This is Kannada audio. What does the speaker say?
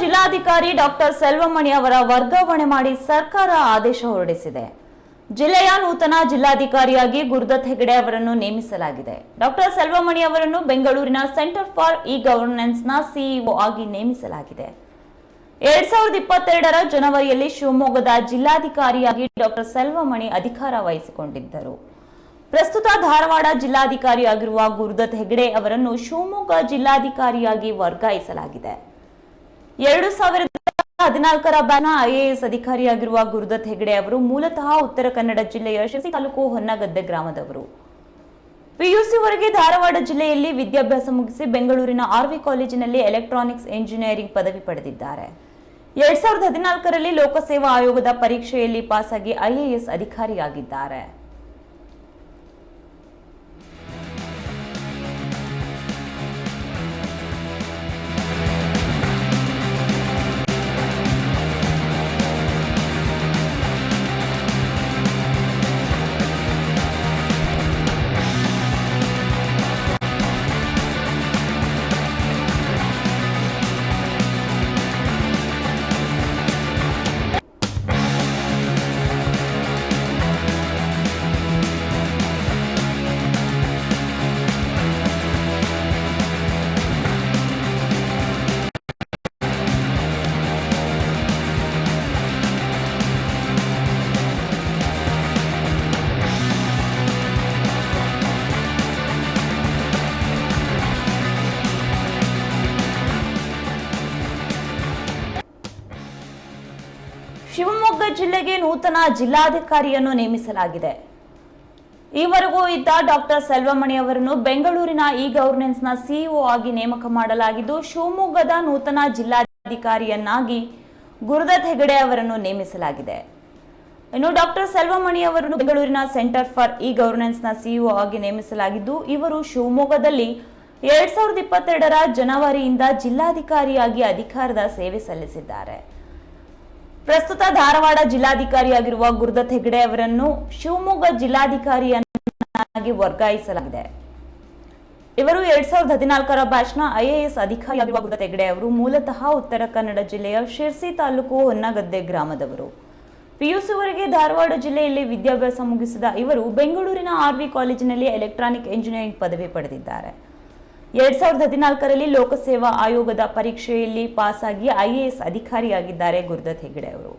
ಜಿಲ್ಲಾಧಿಕಾರಿ ಡಾಕ್ಟರ್ ಸೆಲ್ವಮಣಿ ಅವರ ವರ್ಗಾವಣೆ ಮಾಡಿ ಸರ್ಕಾರ ಆದೇಶ ಹೊರಡಿಸಿದೆ. ಜಿಲ್ಲೆಯ ನೂತನ ಜಿಲ್ಲಾಧಿಕಾರಿಯಾಗಿ ಗುರುದತ್ ಹೆಗಡೆ ಅವರನ್ನು ನೇಮಿಸಲಾಗಿದೆ. ಡಾಕ್ಟರ್ ಸೆಲ್ವಮಣಿ ಅವರನ್ನು ಬೆಂಗಳೂರಿನ ಸೆಂಟರ್ ಫಾರ್ ಇ ಗವರ್ನೆನ್ಸ್ನ ಸಿಇಒ ಆಗಿ ನೇಮಿಸಲಾಗಿದೆ. ಎರಡ್ ಸಾವಿರದ ಇಪ್ಪತ್ತೆರಡರ ಜನವರಿಯಲ್ಲಿ ಶಿವಮೊಗ್ಗದ ಜಿಲ್ಲಾಧಿಕಾರಿಯಾಗಿ ಡಾಕ್ಟರ್ ಸೆಲ್ವಮಣಿ ಅಧಿಕಾರ ವಹಿಸಿಕೊಂಡಿದ್ದರು. ಪ್ರಸ್ತುತ ಧಾರವಾಡ ಜಿಲ್ಲಾಧಿಕಾರಿಯಾಗಿರುವ ಗುರುದತ್ ಹೆಗಡೆ ಅವರನ್ನು ಶಿವಮೊಗ್ಗ ಜಿಲ್ಲಾಧಿಕಾರಿಯಾಗಿ ವರ್ಗಾಯಿಸಲಾಗಿದೆ. ಎರಡು ಸಾವಿರದ ಹದಿನಾಲ್ಕರ ಬ್ಯಾನ ಐಎಎಸ್ ಅಧಿಕಾರಿಯಾಗಿರುವ ಗುರುದತ್ ಹೆಗಡೆ ಅವರು ಮೂಲತಃ ಉತ್ತರ ಕನ್ನಡ ಜಿಲ್ಲೆಯ ಶಿರಸಿ ತಾಲೂಕು ಹೊನ್ನಗದ್ದೆ ಗ್ರಾಮದವರು. ಪಿಯುಸಿವರೆಗೆ ಧಾರವಾಡ ಜಿಲ್ಲೆಯಲ್ಲಿ ವಿದ್ಯಾಭ್ಯಾಸ ಮುಗಿಸಿ ಬೆಂಗಳೂರಿನ ಆರ್ವಿ ಕಾಲೇಜಿನಲ್ಲಿ ಎಲೆಕ್ಟ್ರಾನಿಕ್ಸ್ ಎಂಜಿನಿಯರಿಂಗ್ ಪದವಿ ಪಡೆದಿದ್ದಾರೆ. ಎರಡ್ ಸಾವಿರದ ಹದಿನಾಲ್ಕರಲ್ಲಿ ಲೋಕಸೇವಾ ಆಯೋಗದ ಪರೀಕ್ಷೆಯಲ್ಲಿ ಪಾಸಾಗಿ ಐಎಎಸ್ ಅಧಿಕಾರಿಯಾಗಿದ್ದಾರೆ. ಶಿವಮೊಗ್ಗ ಜಿಲ್ಲೆಗೆ ನೂತನ ಜಿಲ್ಲಾಧಿಕಾರಿಯನ್ನು ನೇಮಿಸಲಾಗಿದೆ. ಈವರೆಗೂ ಇದ್ದ ಡಾಕ್ಟರ್ ಸೆಲ್ವಮಣಿ ಅವರನ್ನು ಬೆಂಗಳೂರಿನ ಇ ಗವರ್ನೆನ್ಸ್ನ ಸಿಇಒ ಆಗಿ ನೇಮಕ ಮಾಡಲಾಗಿದ್ದು, ಶಿವಮೊಗ್ಗದ ನೂತನ ಜಿಲ್ಲಾಧಿಕಾರಿಯನ್ನಾಗಿ ಗುರುದತ್ ಹೆಗಡೆ ಅವರನ್ನು ನೇಮಿಸಲಾಗಿದೆ. ಇನ್ನು ಡಾಕ್ಟರ್ ಸೆಲ್ವಮಣಿ ಅವರನ್ನು ಬೆಂಗಳೂರಿನ ಸೆಂಟರ್ ಫಾರ್ ಇ ಗವರ್ನೆನ್ಸ್ನ ಸಿಇಒ ಆಗಿ ನೇಮಿಸಲಾಗಿದ್ದು, ಇವರು ಶಿವಮೊಗ್ಗದಲ್ಲಿ ಎರಡ್ ಸಾವಿರದ ಇಪ್ಪತ್ತೆರಡರ ಜನವರಿಯಿಂದ ಜಿಲ್ಲಾಧಿಕಾರಿಯಾಗಿ ಅಧಿಕಾರದ ಸೇವೆ ಸಲ್ಲಿಸಿದ್ದಾರೆ. ಪ್ರಸ್ತುತ ಧಾರವಾಡ ಜಿಲ್ಲಾಧಿಕಾರಿಯಾಗಿರುವ ಗುರುದತ್ ಹೆಗಡೆ ಅವರನ್ನು ಶಿವಮೊಗ್ಗ ಜಿಲ್ಲಾಧಿಕಾರಿಯನ್ನಾಗಿ ವರ್ಗಾಯಿಸಲಾಗಿದೆ. ಇವರು ಎರಡ್ ಸಾವಿರದ ಹದಿನಾಲ್ಕರ ಬ್ಯಾಚ್ನ ಐಎಎಸ್ ಅಧಿಕಾರಿಯಾಗಿರುವ ಗುರುದತ್ ಹೆಗಡೆ ಅವರು ಮೂಲತಃ ಉತ್ತರ ಕನ್ನಡ ಜಿಲ್ಲೆಯ ಶಿರ್ಸಿ ತಾಲೂಕು ಹೊನ್ನಗದ್ದೆ ಗ್ರಾಮದವರು. ಪಿಯುಸಿವರೆಗೆ ಧಾರವಾಡ ಜಿಲ್ಲೆಯಲ್ಲಿ ವಿದ್ಯಾಭ್ಯಾಸ ಮುಗಿಸಿದ ಇವರು ಬೆಂಗಳೂರಿನ ಆರ್ವಿ ಕಾಲೇಜಿನಲ್ಲಿ ಎಲೆಕ್ಟ್ರಾನಿಕ್ ಎಂಜಿನಿಯರಿಂಗ್ ಪದವಿ ಪಡೆದಿದ್ದಾರೆ. ಎರಡ್ ಸಾವಿರದ ಹದಿನಾಲ್ಕರಲ್ಲಿ ಲೋಕಸೇವಾ ಆಯೋಗದ ಪರೀಕ್ಷೆಯಲ್ಲಿ ಪಾಸಾಗಿ ಐಎಎಸ್ ಅಧಿಕಾರಿಯಾಗಿದ್ದಾರೆ ಗುರುದತ್ ಹೆಗಡೆ ಅವರು.